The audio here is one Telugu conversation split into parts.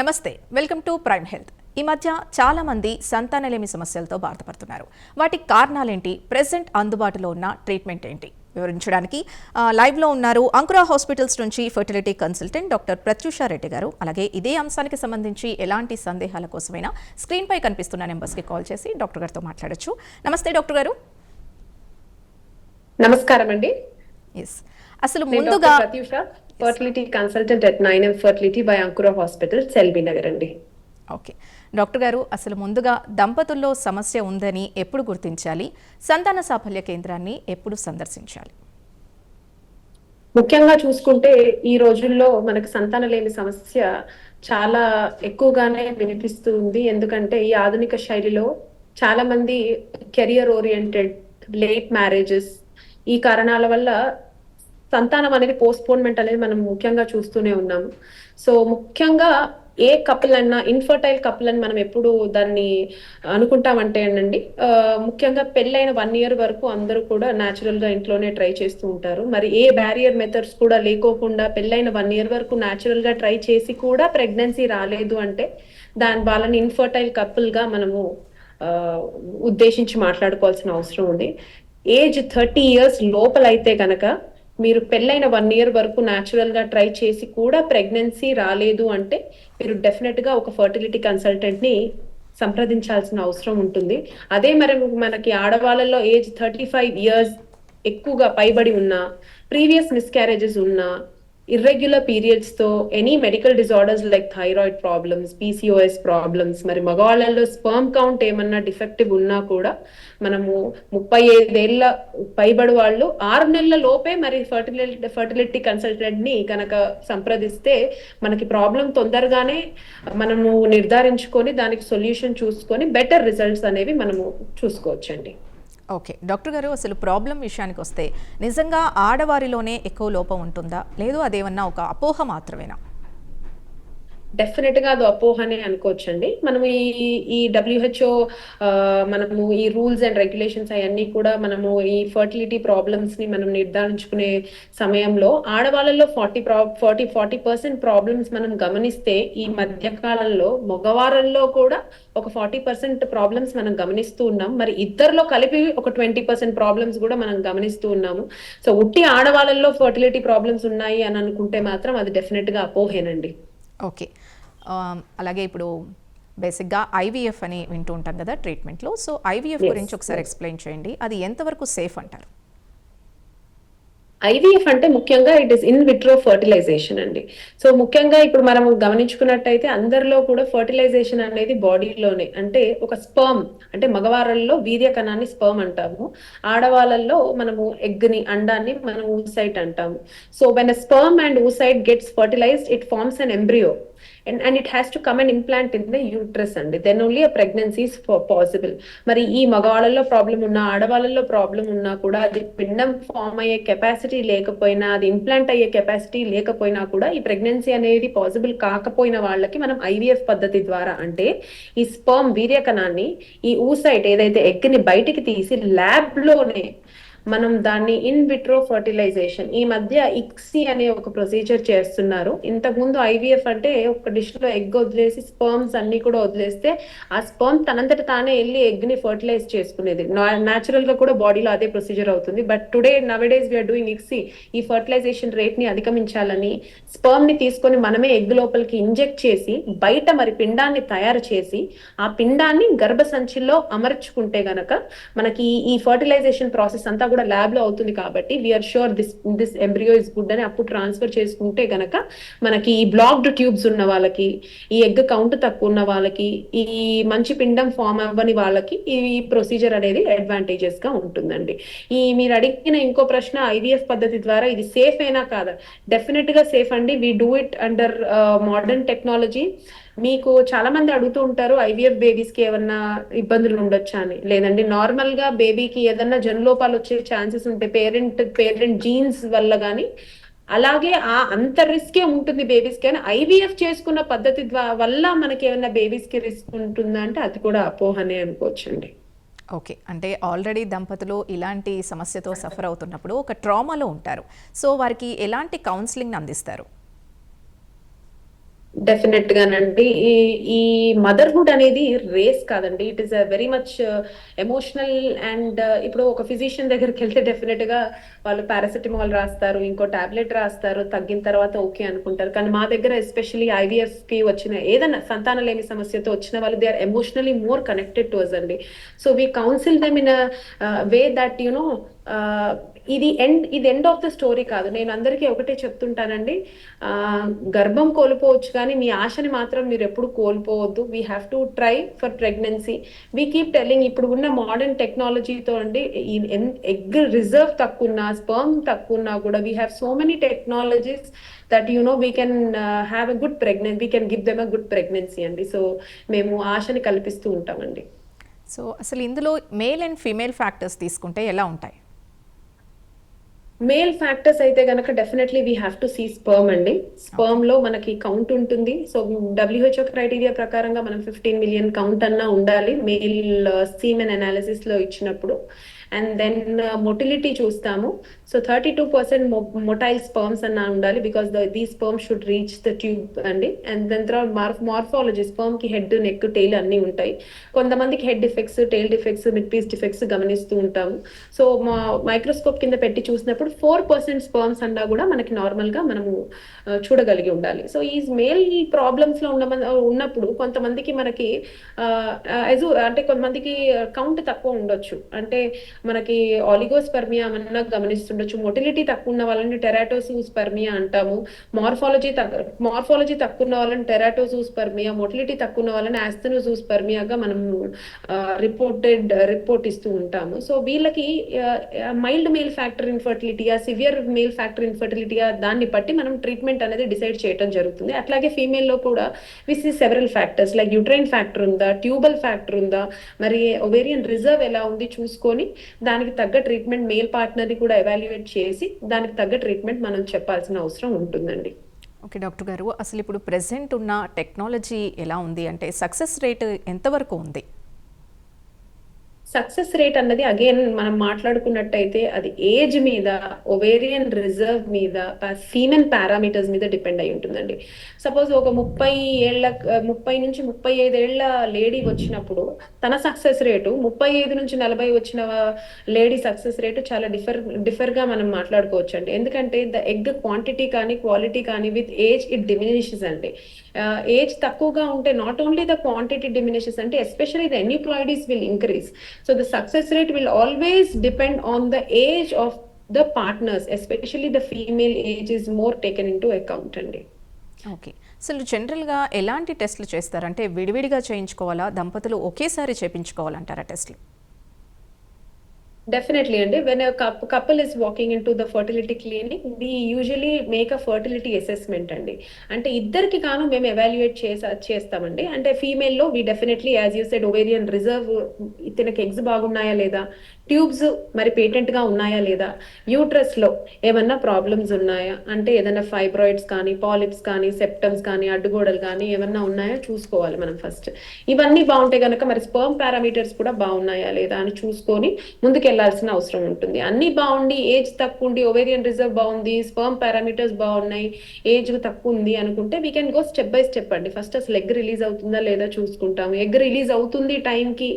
నమస్తే వెల్కమ్ టు ప్రైమ్ హెల్త్. ఈ మధ్య చాలా మంది సంతానలేమి సమస్యలతో బాధపడుతున్నారు. వాటికి కారణాలేంటి? ప్రెసెంట్ అందుబాటులో ఉన్న ట్రీట్మెంట్ ఏంటి? వివరించడానికి లైవ్లో ఉన్నారు అంకురా హాస్పిటల్స్ నుంచి fertility consultant doctor Pratyusha Reddy గారు. అలాగే ఇదే అంశానికి సంబంధించి ఎలాంటి సందేహాల కోసమైనా స్క్రీన్పై కనిపిస్తున్న నెంబర్స్కి కాల్ చేసి డాక్టర్ గారితో మాట్లాడొచ్చు. నమస్తే డాక్టర్ గారు. నమస్కారం అండి ఎస్ అసలు ముందుగా fertility consultant at nine M fertility by Ankura hospital LB Nagar అండి. ఓకే డాక్టర్ గారు అసలు ముందుగా దంపతుల్లో సమస్య ఉందని ఎప్పుడు గుర్తించాలి? సంతాన సాఫల్య కేంద్రాన్ని ఎప్పుడు సందర్శించాలి? ముఖ్యంగా చూసుకుంటే ఈ రోజుల్లో మనకు సంతానలేమి సమస్య చాలా ఎక్కువగానే వినిపిస్తుంది. ఎందుకంటే ఈ ఆధునిక శైలిలో చాలా మంది కెరియర్ ఓరియంటెడ్ లేట్ మ్యారేజెస్ ఈ కారణాల వల్ల సంతానం అనేది పోస్ట్పోన్మెంట్ అనేది మనం ముఖ్యంగా చూస్తూనే ఉన్నాము సో ముఖ్యంగా ఏ కపుల్ అన్నా ఇన్ఫర్టైల్ కపుల్ అని మనం ఎప్పుడు దాన్ని అనుకుంటామంటే అండి ముఖ్యంగా పెళ్ళైన వన్ ఇయర్ వరకు అందరూ కూడా న్యాచురల్గా ఇంట్లోనే ట్రై చేస్తూ ఉంటారు. మరి ఏ బ్యారియర్ మెథడ్స్ కూడా లేకోకుండా పెళ్ళైన వన్ ఇయర్ వరకు న్యాచురల్గా ట్రై చేసి కూడా ప్రెగ్నెన్సీ రాలేదు అంటే దాని వాళ్ళని ఇన్ఫర్టైల్ కపుల్గా మనము ఉద్దేశించి మాట్లాడుకోవాల్సిన అవసరం ఉంది. ఏజ్ థర్టీ ఇయర్స్ లోపలైతే గనక మీరు పెళ్ళైన వన్ ఇయర్ వరకు న్యాచురల్గా ట్రై చేసి కూడా ప్రెగ్నెన్సీ రాలేదు అంటే మీరు డెఫినెట్గా ఒక ఫర్టిలిటీ కన్సల్టెంట్ని సంప్రదించాల్సిన అవసరం ఉంటుంది. అదే మరి మనకి ఆడవాళ్ళలో ఏజ్ థర్టీ ఫైవ్ ఇయర్స్ ఎక్కువగా పైబడి ఉన్న ప్రీవియస్ మిస్క్యారేజెస్ ఉన్నా irregular పీరియడ్స్తో any medical disorders like thyroid problems PCOS problems మరి మగవాళ్ళల్లో స్పర్మ్ కౌంట్ ఏమన్నా డిఫెక్టివ్ ఉన్నా కూడా మనము ముప్పై ఐదేళ్ళ పైబడి వాళ్ళు ఆరు నెలల లోపే మరి ఫర్టిలిటీ ఫర్టిలిటీ కన్సల్టెంట్ని కనుక సంప్రదిస్తే మనకి ప్రాబ్లం తొందరగానే మనము నిర్ధారించుకొని దానికి సొల్యూషన్ చూసుకొని బెటర్ రిజల్ట్స్ అనేవి మనము చూసుకోవచ్చండి. ఓకే. డాక్టర్ గారు అసలు ప్రాబ్లం విషయానికి వస్తే నిజంగా ఆడవారిలోనే ఎక్కువ లోపం ఉంటుందా? లేదు అదేమన్నా ఒక అపోహ మాత్రమేనా? డెఫినెట్గా అది అపోహనే అనుకోవచ్చండి. మనం ఈ ఈ డబ్ల్యూహెచ్ఓ మనము ఈ రూల్స్ అండ్ రెగ్యులేషన్స్ అవన్నీ కూడా మనము ఈ ఫర్టిలిటీ ప్రాబ్లమ్స్ని మనం నిర్ధారించుకునే సమయంలో ఆడవాళ్ళలో forty forty forty percent problems మనం గమనిస్తే ఈ మధ్య కాలంలో మగవారంలో కూడా ఒక ఫార్టీ పర్సెంట్ ప్రాబ్లమ్స్ మనం గమనిస్తూ ఉన్నాం. మరి ఇద్దరిలో కలిపి ఒక ట్వంటీ పర్సెంట్ ప్రాబ్లమ్స్ కూడా మనం గమనిస్తూ ఉన్నాము. సో ఉట్టి ఆడవాళ్ళల్లో ఫర్టిలిటీ ప్రాబ్లమ్స్ ఉన్నాయి అని అనుకుంటే మాత్రం అది డెఫినెట్గా అపోహేనండి. ఓకే. అలాగే ఇప్పుడు బేసిక్గా ఐవీఎఫ్ అని వింటూ ఉంటాం కదా ట్రీట్మెంట్లో. సో ఐవీఎఫ్ గురించి ఒకసారి ఎక్స్ప్లెయిన్ చేయండి. అది ఎంతవరకు సేఫ్ అంటారు? ఐవీఎఫ్ అంటే ముఖ్యంగా it is in vitro fertilization అండి. సో ముఖ్యంగా ఇప్పుడు మనం గమనించుకున్నట్టయితే అందరిలో కూడా ఫర్టిలైజేషన్ అనేది బాడీలోనే అంటే ఒక స్పర్మ్ అంటే మగవారల్లో వీర్య కణాన్ని స్పర్మ్ అంటాము. ఆడవాళ్ళల్లో మనము ఎగ్ని అండాన్ని మనం ఊసైట్ అంటాము. So when sperm and oocyte gets fertilized it forms an embryo and and it has to come and implant in the uterus అండి. Then only a pregnancy possible మరి ఈ మగవాళ్ళలో ప్రాబ్లం ఉన్నా ఆడవాళ్ళలో ప్రాబ్లం ఉన్నా కూడా అది పిండం ఫామ్ అయ్యే కెపాసిటీ లేకపోయినా అది ఇంప్లాంట్ అయ్యే కెపాసిటీ లేకపోయినా కూడా ఈ ప్రెగ్నెన్సీ అనేది పాసిబుల్ కాకపోయిన వాళ్ళకి మనం ఐవీఎఫ్ పద్ధతి ద్వారా అంటే ఈ స్పర్మ్ వీర్యకణాన్ని ఈ ఊసైట్ ఏదైతే ఎక్కిని బయటికి తీసి ల్యాబ్లోనే మనం దాన్ని ఇన్ విట్రో ఫర్టిలైజేషన్ ఈ మధ్య ఇక్సీ అనే ఒక ప్రొసీజర్ చేస్తున్నారు. ఇంతకు ముందు ఐవీఎఫ్ అంటే ఒక డిష్లో ఎగ్ వదిలేసి స్పర్మ్స్ అన్ని కూడా వదిలేస్తే ఆ స్పర్మ్ తనంతట తానే వెళ్ళి ఎగ్ని ఫర్టిలైజ్ చేసుకునేది. నాచురల్గా కూడా బాడీలో అదే ప్రొసీజర్ అవుతుంది. But today nowadays we are doing ICSI ఈ ఫర్టిలైజేషన్ రేట్ని అధిగమించాలని స్పర్మ్ని తీసుకొని మనమే ఎగ్ లోపలికి ఇంజెక్ట్ చేసి బయట మరి పిండాన్ని తయారు చేసి ఆ పిండాన్ని గర్భసంచిలో అమర్చుకుంటే గనక మనకి ఈ- ఈ ఫర్టిలైజేషన్ ప్రాసెస్ అంతా కూడా ల్యాబ్లో అవుతుంది కాబట్టి we're sure this this embryo is good అని అప్పుడు ట్రాన్స్ఫర్ చేసుకుంటే గనక మనకి ఈ బ్లాక్డ్ ట్యూబ్స్ ఉన్న వాళ్ళకి ఈ ఎగ్ కౌంట్ తక్కువ ఉన్న వాళ్ళకి ఈ మంచి పిండం ఫామ్ అవ్వని వాళ్ళకి ఈ ప్రొసీజర్ అనేది అడ్వాంటేజెస్గా ఉంటుందండి. ఈ మీరు అడిగిన ఇంకో ప్రశ్న ఐవీఎఫ్ పద్ధతి ద్వారా ఇది సేఫ్ అయినా కాదా? డెఫినెట్గా సేఫ్ అండి. We do it under modern technology మీకు చాలా మంది అడుగుతూ ఉంటారు ఐవీఎఫ్ బేబీస్కి ఏమన్నా ఇబ్బందులు ఉండొచ్చా అని. లేదండి నార్మల్గా బేబీకి ఏదన్నా జన్లోపాలు వచ్చే ఛాన్సెస్ ఉంటే పేరెంట్ పేరెంట్ జీన్స్ వల్ల గానీ అలాగే ఆ అంత రిస్కే ఉంటుంది బేబీస్కి అని ఐవీఎఫ్ చేసుకున్న పద్ధతి ద్వారా వల్ల మనకి ఏమైనా బేబీస్కి రిస్క్ ఉంటుందా అంటే అది కూడా అపోహనే అనుకోవచ్చండి. ఓకే. అంటే ఆల్రెడీ దంపతులు ఇలాంటి సమస్యతో సఫర్ అవుతున్నప్పుడు ఒక ట్రామాలో ఉంటారు. సో వారికి ఎలాంటి కౌన్సిలింగ్ అందిస్తారు? డెఫినెట్ గానండి ఈ ఈ మదర్హుడ్ అనేది రేస్ కాదండి. It is a very much uh, emotional and uh, ఇప్పుడు ఒక ఫిజిషియన్ దగ్గరికి వెళ్తే డెఫినెట్గా వాళ్ళు పారాసిటమాల్ రాస్తారు ఇంకో టాబ్లెట్ రాస్తారు తగ్గిన తర్వాత ఓకే అనుకుంటారు. కానీ మా దగ్గర ఎస్పెషల్లీ ఐవీఎఫ్కి వచ్చిన ఏదైనా సంతానలేమి సమస్యతో వచ్చిన వాళ్ళు they are emotionally more connected to us అండి. So we counsel them in uh, way that you know ఇది ఎండ్ ఇది ఎండ్ ఆఫ్ ద స్టోరీ కాదు. నేను అందరికీ ఒకటే చెప్తుంటానండి. గర్భం కోల్పోవచ్చు కానీ మీ ఆశని మాత్రం మీరు ఎప్పుడు కోల్పోవద్దు. We have to try for pregnancy we keep telling ఇప్పుడు ఉన్న మోడర్న్ టెక్నాలజీతో అండి ఎగ్ రిజర్వ్ తక్కువ ఉన్నా స్పర్మ్ తక్కువ ఉన్నా కూడా we have so many technologies that you know we can have a good pregnancy we can give them a good pregnancy అండి. సో మేము ఆశని కల్పిస్తూ ఉంటామండి. సో అసలు ఇందులో మేల్ అండ్ ఫీమేల్ ఫ్యాక్టర్స్ తీసుకుంటే ఎలా ఉంటాయి? మేల్ ఫ్యాక్టర్స్ అయితే గనక definitely we have to see sperm అండి. స్పర్మ్లో మనకి కౌంట్ ఉంటుంది. సో డబ్ల్యూహెచ్ఓ క్రైటీరియా ప్రకారంగా మనం ఫిఫ్టీన్ మిలియన్ కౌంట్ అన్నా ఉండాలి. మేల్ సీమెన్ అనాలిసిస్లో ఇచ్చినప్పుడు. అండ్ దెన్ మొటిలిటీ చూస్తాము. So thirty two percent motile sperms అన్నా ఉండాలి because the sperm should reach the tube అండి. అండ్ దాని తర్వాత మార్ఫ్ మార్ఫాలజీ స్పర్మ్కి హెడ్ నెక్ టెయిల్ అన్ని ఉంటాయి. కొంతమందికి head defects tail defects mid piece defects గమనిస్తూ ఉంటాము. సో మా మైక్రోస్కోప్ కింద పెట్టి చూసినప్పుడు ఫోర్ పర్సెంట్ స్పర్మ్స్ అన్నా కూడా మనకి నార్మల్గా మనము చూడగలిగి ఉండాలి. సో ఈ మేల్ ప్రాబ్లమ్స్లో ఉన్న ఉన్నప్పుడు కొంతమందికి మనకి ఆ, అంటే కొంతమందికి కౌంట్ తక్కువ ఉండొచ్చు. అంటే మనకి ఆలిగోస్పర్మియా అన్న ఉండొచ్చు. మొటిలిటీ తక్కువ ఉన్న వాళ్ళని టెరాటోసూస్పర్మియా అంటాము. మార్ఫాలజీ మార్ఫాలజీ తక్కువ ఉన్న వాళ్ళని టెరాటోసూస్పర్మియా మొటిలిటీ తక్కువ ఉన్న వాళ్ళని ఆస్థనోజూస్పర్మియాగా మనం రిపోర్టెడ్ రిపోర్ట్ ఇస్తూ ఉంటాము. సో వీళ్ళకి మైల్డ్ మేల్ ఫ్యాక్టర్ ఇన్ఫర్టిలిటీయా సివియర్ మేల్ ఫ్యాక్టర్ ఇన్ఫర్టిలిటీయా దాన్ని బట్టి మనం ట్రీట్మెంట్ అనేది డిసైడ్ చేయడం జరుగుతుంది. అట్లాగే ఫీమేల్లో కూడా with several factors like uterine factor ఉందా ట్యూబల్ ఫ్యాక్టర్ ఉందా మరి ఒవేరియన్ రిజర్వ్ ఎలా ఉంది చూసుకొని దానికి తగ్గ ట్రీట్మెంట్ మేల్ పార్ట్నర్ కూడా ఎవాల్యుయేట్ చేసి దానికి తగ్గ ట్రీట్మెంట్ మనం చెప్పాల్సిన అవసరం ఉంటుందండి. ఓకే డాక్టర్ గారు. అసలు ఇప్పుడు ప్రెసెంట్ ఉన్న టెక్నాలజీ ఎలా ఉంది? అంటే సక్సెస్ రేట్ ఎంతవరకు ఉంది? సక్సెస్ రేట్ అన్నది అగైన్ మనం మాట్లాడుకున్నట్టయితే అది ఏజ్ మీద ఒవేరియన్ రిజర్వ్ మీద ఫీమెన్ పారామీటర్స్ మీద డిపెండ్ అయి ఉంటుందండి. సపోజ్ ఒక ముప్పై ఏళ్ళ ముప్పై నుంచి ముప్పై ఐదేళ్ళ లేడీ వచ్చినప్పుడు తన సక్సెస్ రేటు ముప్పై ఐదు నుంచి నలభై వచ్చిన లేడీ సక్సెస్ రేటు చాలా డిఫర్ డిఫర్గా మనం మాట్లాడుకోవచ్చు అండి ఎందుకంటే ద ఎగ్ క్వాంటిటీ కానీ క్వాలిటీ కానీ విత్ ఏజ్ ఇట్ డిమినిషెస్ అండి. ఏజ్ తక్కువగా ఉంటే not only the quantity diminishes అంటే especially the aneuploidies will increase so the success rate will always depend on the age of the partners especially the female age is more taken in to account అండి ఓకే అసలు జనరల్గా ఎలాంటి టెస్ట్లు చేస్తారంటే విడివిడిగా చేయించుకోవాలా? దంపతులు ఒకేసారి చేయించుకోవాలంటారా టెస్ట్లు Definitely, and when a coup- couple is walking into the fertility clinic, we usually make a fertility assessment అండి అంటే ఇద్దరికి గాను మేము ఎవాల్యుయేట్ చేసా చేస్తామండి అంటే ఫీమేల్లో we definitely as you said ovarian reserve ఇతనికి ఎగ్స్ బాగున్నాయా లేదా ట్యూబ్స్ మరి పేటెంట్గా ఉన్నాయా లేదా? యూట్రస్లో ఏమన్నా ప్రాబ్లమ్స్ ఉన్నాయా? అంటే ఏదైనా ఫైబ్రాయిడ్స్ కానీ పాలిప్స్ కానీ సెప్టమ్స్ కానీ అడ్డుగోడలు కానీ ఏమన్నా ఉన్నాయా? చూసుకోవాలి మనం ఫస్ట్. ఇవన్నీ బాగుంటే గనక మరి స్పర్మ్ పారామీటర్స్ కూడా బాగున్నాయా లేదా అని చూసుకొని ముందుకు వెళ్ళాల్సిన అవసరం ఉంటుంది. అన్ని బాగుండి ఏజ్ తక్కువ ఉండి ఒవేరియన్ రిజర్వ్ బాగుంది స్పర్మ్ పారామీటర్స్ బాగున్నాయి ఏజ్ తక్కువ ఉంది అనుకుంటే we can go step by step అండి. ఫస్ట్ అసలు ఎగ్ రిలీజ్ అవుతుందా లేదా చూసుకుంటాము. ఎగ్ రిలీజ్ అవుతుంది టైంకి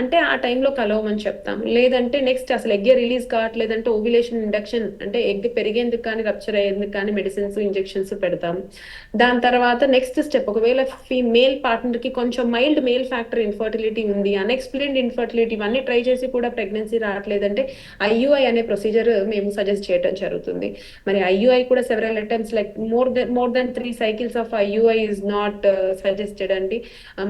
అంటే ఆ టైంలో కలవమని చెప్తాము. లేదంటే నెక్స్ట్ అసలు ఎగ్ రిలీజ్ కావట్లేదంటే ఓవిలేషన్ ఇండక్షన్ అంటే ఎగ్ పెరిగేందుకు కానీ రప్చర్ అయ్యేందుకు కానీ మెడిసిన్స్ ఇంజెక్షన్స్ పెడతాం. దాని తర్వాత నెక్స్ట్ స్టెప్ ఒకవేళ మేల్ పార్ట్నర్కి కొంచెం మైల్డ్ మేల్ ఫ్యాక్టర్ ఇన్ఫర్టిలిటీ ఉంది అన్ఎక్స్ప్లెయిన్డ్ ఇన్ఫర్టిలిటీ ఇవన్నీ ట్రై చేసి కూడా ప్రెగ్నెన్సీ రావట్లేదంటే ఐయుఐ అనే ప్రొసీజర్ మేము సజెస్ట్ చేయడం జరుగుతుంది. మరి ఐయుఐ కూడా several attempts like more than more than three cycles of IUI is not suggested అండి.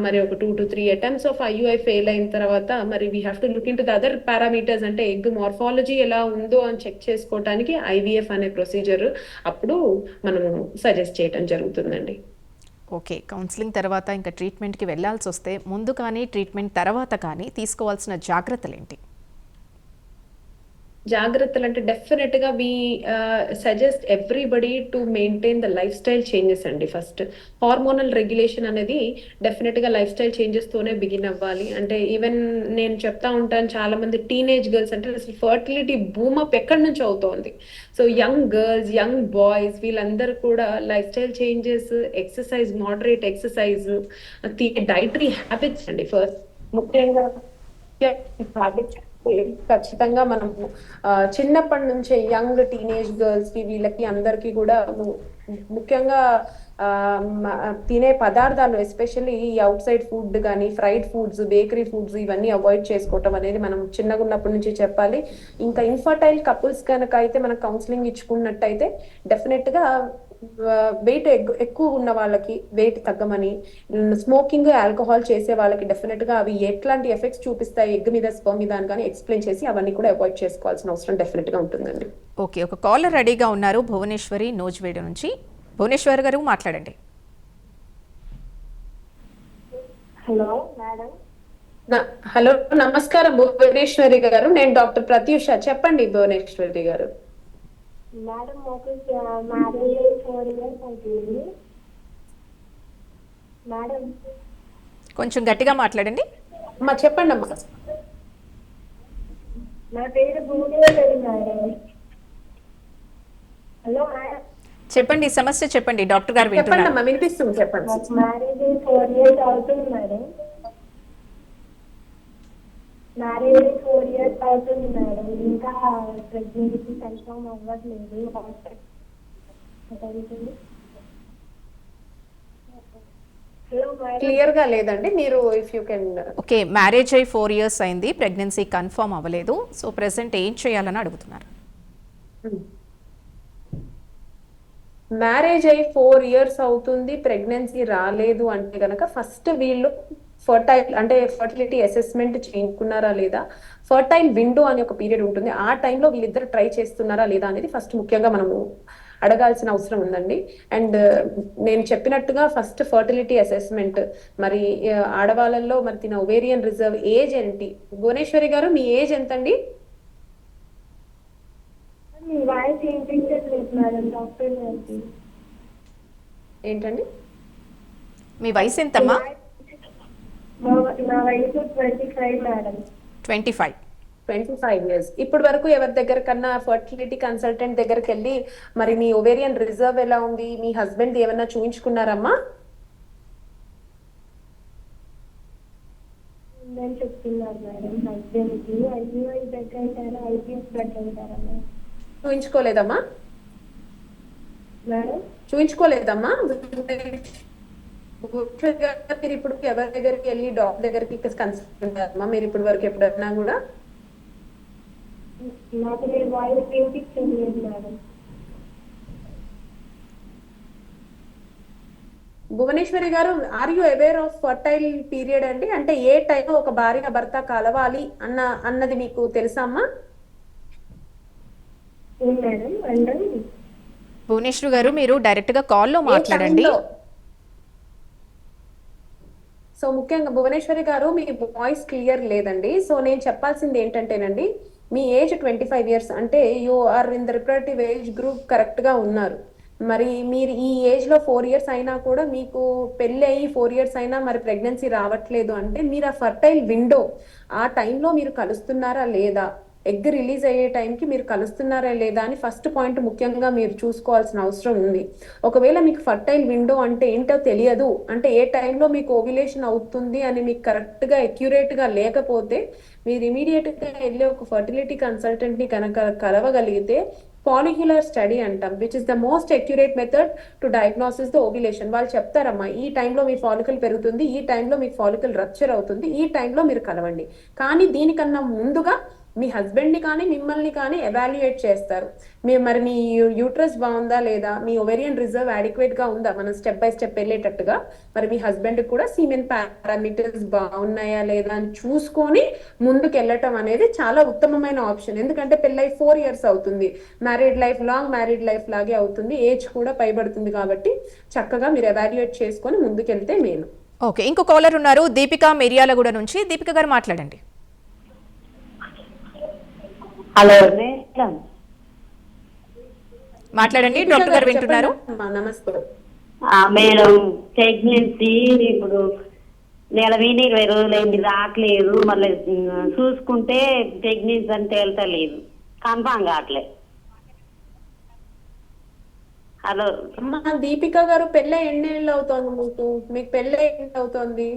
మరి ఒక two to three attempts of IUI fail అయిన తర్వాత మరి we have to look into the other parameters అంటే ఎగ్ మార్ఫాలజీ ఎలా ఉందో అని చెక్ చేసుకోవటానికి ఐవీఎఫ్ అనే ప్రొసీజర్ అప్పుడు మనము సజెస్ట్ చేయటం జరుగుతుందండి. ఓకే కౌన్సిలింగ్ తర్వాత ఇంకా ట్రీట్మెంట్కి వెళ్ళాల్సి వస్తే ముందు కానీ ట్రీట్మెంట్ తర్వాత కానీ తీసుకోవాల్సిన జాగ్రత్తలు ఏంటి జాగ్రత్తలు అంటే డెఫినెట్గా we suggest everybody to maintain the life style changes అండి ఫస్ట్ హార్మోనల్ రెగ్యులేషన్ అనేది డెఫినెట్గా లైఫ్ స్టైల్ చేంజెస్ తోనే బిగిన్ అవ్వాలి. అంటే ఈవెన్ నేను చెప్తా ఉంటాను చాలా మంది టీనేజ్ గర్ల్స్ అంటే అసలు ఫర్టిలిటీ బూమప్ ఎక్కడి నుంచి అవుతోంది? So young girls young boys వీళ్ళందరూ కూడా life style changes exercise moderate exercise dietary habits అండి ఫస్ట్ ముఖ్యంగా హ్యాబిట్స్ ఖచ్చితంగా మనము చిన్నప్పటి నుంచే యంగ్ టీనేజ్ గర్ల్స్కి వీళ్ళకి అందరికీ కూడా ముఖ్యంగా తినే పదార్థాలు ఎస్పెషల్లీ ఈ అవుట్ సైడ్ ఫుడ్ కానీ ఫ్రైడ్ ఫుడ్స్ బేకరీ ఫుడ్స్ ఇవన్నీ అవాయిడ్ చేసుకోవటం అనేది మనం చిన్నగా ఉన్నప్పటి నుంచి చెప్పాలి. ఇంకా ఇన్ఫర్టైల్ కపుల్స్ కనుక అయితే మనం కౌన్సిలింగ్ ఇచ్చుకున్నట్టయితే డెఫినెట్గా వెయిట్ ఎక్కువ ఉన్న వాళ్ళకి వెయిట్ తగ్గమని స్మోకింగ్ ఆల్కహాల్ చేసే వాళ్ళకి డెఫినెట్గా అవి ఎట్లాంటి ఎఫెక్ట్స్ చూపిస్తాయి ఎగ్ మీద స్పర్మ్ మీద అని కానీ ఎక్స్ప్లెయిన్ చేసి అవన్నీ కూడా అవాయిడ్ చేసుకోవాల్సిన అవసరం డెఫినెట్గా ఉంటుందండి. ఓకే ఒక కాలర్ రెడీగా ఉన్నారు భువనేశ్వరి నోజ్వేడ్ నుంచి. భువనేశ్వర్ గారు మాట్లాడండి. Hello madam. నా- హలో నమస్కారం భువనేశ్వరి గారు. నేను డాక్టర్ ప్రత్యూష. చెప్పండి భువనేశ్వరి గారు. మేడం మాకు మ్యారేజ్ ఫోర్ ఇయర్స్ అవుతుంది మేడం. కొంచెం గట్టిగా మాట్లాడండి. అమ్మా చెప్పండి అమ్మా. నా పేరు మేడం. Hello madam. చెప్పండి సమస్య చెప్పండి. డాక్టర్ గారు చెప్పండి అమ్మా వినిపిస్తుంది చెప్పండి. మ్యారేజ్ ఫోర్ ఇయర్స్ అవుతుంది మేడం. మ్యారేజ్ ఫోర్ ఇయర్స్ అవుతుంది మేడం. ఇంకా ప్రెగ్నెన్సీ కన్ఫర్మ్ అవ్వట్లేదు. క్లియర్గా లేదండి. మీరు if you can okay marriage అయి ఫోర్ ఇయర్స్ అయింది. ప్రెగ్నెన్సీ కన్ఫర్మ్ అవ్వలేదు. సో ప్రెసెంట్ ఏం చేయాలని అడుగుతున్నారు? మ్యారేజ్ అయ్యి ఫోర్ ఇయర్స్ అవుతుంది. ప్రెగ్నెన్సీ రాలేదు అంటే గనక ఫస్ట్ వీళ్ళు ఫర్టైల్ అంటే ఫర్టిలిటీ అసెస్మెంట్ చేయించుకున్నారా లేదా? ఫర్టైల్ విండో అని ఒక పీరియడ్ ఉంటుంది. ఆ టైంలో వీళ్ళిద్దరు ట్రై చేస్తున్నారా లేదా అనేది ఫస్ట్ ముఖ్యంగా మనము అడగాల్సిన అవసరం ఉందండి. అండ్ నేను చెప్పినట్టుగా ఫస్ట్ ఫర్టిలిటీ అసెస్మెంట్ మరి ఆడవాళ్ళల్లో మరి తిన ఒవేరియన్ రిజర్వ్ ఏజ్ ఏంటి? భువనేశ్వరి గారు మీ ఏజ్ డాక్టర్ గారికి. ఏంటండి? మీ వయసు ఎంతమ్మా? నా వయసు twenty five madam twenty five. Twenty five years ఇప్పటి వరకు ఎవరి దగ్గర కన్నా ఫర్టిలిటీ కన్సల్టెంట్ దగ్గరికి వెళ్ళి మరి మీ ఒవేరియన్ రిజర్వ్ ఎలా ఉంది? మీ హస్బెండ్ ఏమన్నా చూపించుకున్నారమ్మా నేను చెప్తున్నారు మేడం హస్బెండ్కి ఐపీఐ బెడ్ అంటారా? ఐపీఎస్ బెడ్ అంటారా మేడం చూపించుకోలేదమ్మా మేడం చూపించుకోలేదమ్మా మీరు ఇప్పుడు ఎవరి దగ్గరికి వెళ్ళి డాక్టర్ దగ్గరికి కన్సల్ట్ అమ్మా మీరు ఇప్పటి వరకు ఎప్పుడన్నా కూడా? నాకు మీ వాయిస్ వినిపించలేదు మేడం. భువనేశ్వరి గారు are you aware of fertile period అండి? అంటే ఏ టైం ఒక భార్య భర్త కలవాలి అన్న అన్నది మీకు తెలుసా అమ్మా? ఏం మేడం? మేడం భువనేశ్వర్ గారు మీరు డైరెక్ట్గా కాల్లో ఏ మాట్లాడండి. టైంలో? సో ముఖ్యంగా భువనేశ్వరి గారు మీ వాయిస్ క్లియర్ లేదండి. సో నేను చెప్పాల్సింది ఏంటంటేనండి మీ ఏజ్ ట్వంటీ ఫైవ్ ఇయర్స్ అంటే you are in the reproductive age group కరెక్ట్గా ఉన్నారు. మరి మీరు ఈ ఏజ్లో ఫోర్ ఇయర్స్ అయినా కూడా మీకు పెళ్ళి అయ్యి ఫోర్ ఇయర్స్ అయినా మరి ప్రెగ్నెన్సీ రావట్లేదు అంటే మీరు ఆ ఫర్టైల్ విండో ఆ టైంలో మీరు కలుస్తున్నారా లేదా? ఎగ్ రిలీజ్ అయ్యే టైంకి మీరు కలుస్తున్నారా లేదా అని ఫస్ట్ పాయింట్ ముఖ్యంగా మీరు చూసుకోవాల్సిన అవసరం ఉంది. ఒకవేళ మీకు ఫర్టైల్ విండో అంటే ఏంటో తెలియదు అంటే ఏ టైంలో మీకు ఓవిలేషన్ అవుతుంది అని మీకు కరెక్ట్గా గా లేకపోతే మీరు ఇమీడియట్గా వెళ్ళి ఒక ఫర్టిలిటీ కన్సల్టెంట్ని కనుక కలవగలిగితే పాలిక్యులర్ స్టడీ అంటాం which is the most accurate method to diagnosis the ovulation వాళ్ళు చెప్తారమ్మా ఈ టైంలో మీ ఫాలికల్ పెరుగుతుంది ఈ టైంలో మీ ఫాలికల్ రప్చర్ అవుతుంది ఈ టైంలో మీరు కలవండి. కానీ దీనికన్నా ముందుగా మీ హస్బెండ్ని కానీ మిమ్మల్ని కానీ ఎవాల్యుయేట్ చేస్తారు. మీ మరి మీ యూట్రస్ బాగుందా లేదా? మీ ఒవేరియన్ రిజర్వ్ అడిక్వేట్గా ఉందా? మనం స్టెప్ బై స్టెప్ వెళ్ళేటట్టుగా మరి మీ హస్బెండ్ కూడా సీమెన్ పారామీటర్స్ బాగున్నాయా లేదా అని చూసుకొని ముందుకు వెళ్ళటం అనేది చాలా ఉత్తమమైన ఆప్షన్. ఎందుకంటే పెళ్ళై ఫోర్ ఇయర్స్ అవుతుంది. Married life long married life లాగే అవుతుంది. ఏజ్ కూడా పైబడుతుంది కాబట్టి చక్కగా మీరు ఎవాల్యుయేట్ చేసుకొని ముందుకెళ్తే మేలు. ఓకే ఇంకో కాలర్ ఉన్నారు దీపిక మిర్యాలగూడ నుంచి. దీపిక గారు మాట్లాడండి. హలో మేడం మాట్లాడండి డాక్టర్ గారు వింటున్నారు. మేడం ప్రెగ్నెన్సీ ఇప్పుడు నెల విని ఇరవై రోజులైంది రావట్లేదు. మళ్ళీ చూసుకుంటే ప్రెగ్నెన్సీ అని తేల్తలేదు కన్ఫామ్ కావట్లే. హలో. అమ్మా దీపిక గారు పెళ్ళి ఎన్ని ఏళ్ళు అవుతోంది మీకు? మీకు పెళ్ళి ఎన్ని అవుతోంది?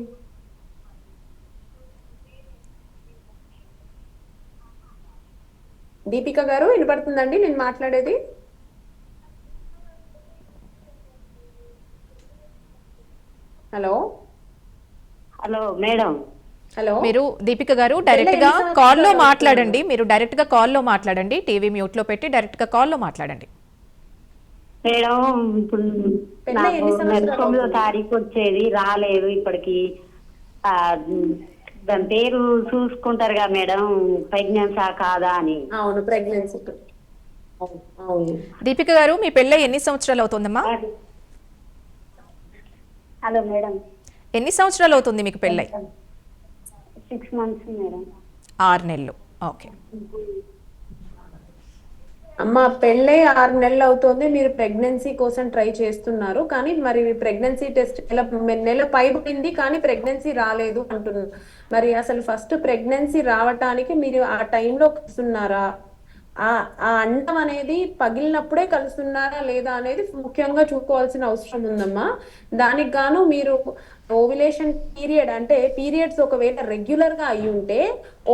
దీపిక గారు వినపడుతుందండి? నేను మాట్లాడేది? హలో? Hello madam. హలో? మీరు దీపిక గారు డైరెక్ట్గా కాల్లో సంవత్సరాలు మాట్లాడండి. మీరు డైరెక్ట్గా కాల్లో మాట్లాడండి. టీవీ మ్యూట్లో పెట్టి డైరెక్ట్గా కాల్లో మాట్లాడండి. మేడం ఇప్పుడు నాకు తొమ్మిదో? తారీఖు వచ్చేది రాలేదు ఇప్పటికి. దాని పేరు చూసుకుంటారుగా మేడం ప్రెగ్నెన్సా కాదా అని. అవును ప్రెగ్నెన్సీ దీపిక గారు మీ పెళ్ళై ఎన్ని సంవత్సరాలు అవుతుందమ్మా? Hello madam. ఎన్ని సంవత్సరాలు అవుతుంది మీకు పెళ్ళై? Six months madam. ఆరు నెలలు. ఓకే. అమ్మ పెళ్ళై ఆరు నెలలు అవుతుంది. మీరు ప్రెగ్నెన్సీ కోసం ట్రై చేస్తున్నారు. కానీ మరి ప్రెగ్నెన్సీ టెస్ట్ నెల నెల పైబడింది కానీ ప్రెగ్నెన్సీ రాలేదు అంటున్నారు. మరి అసలు ఫస్ట్ ప్రెగ్నెన్సీ రావటానికి మీరు ఆ టైంలో వస్తున్నారా? ఆ అండం అనేది పగిలినప్పుడే కలుస్తున్నారా లేదా అనేది ముఖ్యంగా చూసుకోవాల్సిన అవసరం ఉందమ్మా. దానికి గాను మీరు ఓవిలేషన్ పీరియడ్ అంటే పీరియడ్స్ ఒకవేళ రెగ్యులర్గా అయి ఉంటే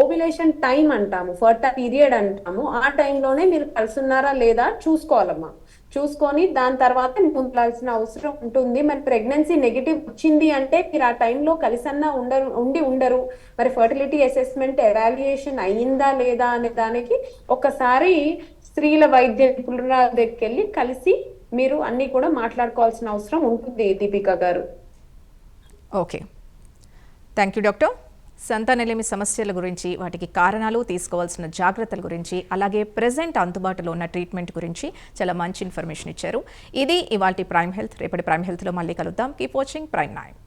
ఓవిలేషన్ టైం అంటాము ఫర్ట పీరియడ్ అంటాము. ఆ టైంలోనే మీరు కలుస్తున్నారా లేదా చూసుకోవాలమ్మా. చూసుకొని దాని తర్వాత ముందులాల్సిన అవసరం ఉంటుంది. మరి ప్రెగ్నెన్సీ నెగిటివ్ వచ్చింది అంటే మీరు ఆ టైంలో కలిసన్నా ఉండరు ఉండి ఉండరు. మరి ఫర్టిలిటీ అసెస్మెంట్ ఎవాల్యుయేషన్ అయ్యిందా లేదా అనే దానికి ఒకసారి స్త్రీల వైద్య నిపుణుల దగ్గరికి వెళ్ళి కలిసి మీరు అన్ని కూడా మాట్లాడుకోవాల్సిన అవసరం ఉంటుంది Deepika garu. Okay thank you doctor సంతానలేమి సమస్యల గురించి వాటికి కారణాలు తీసుకోవాల్సిన జాగ్రత్తల గురించి అలాగే ప్రెసెంట్ అందుబాటులో ఉన్న ట్రీట్మెంట్ గురించి చాలా మంచి ఇన్ఫర్మేషన్ ఇచ్చారు. ఇది ఇవాళ ప్రైమ్ హెల్త్ రేపటి ప్రైమ్ హెల్త్లో మళ్ళీ కలుద్దాం. Keep watching Prime nine.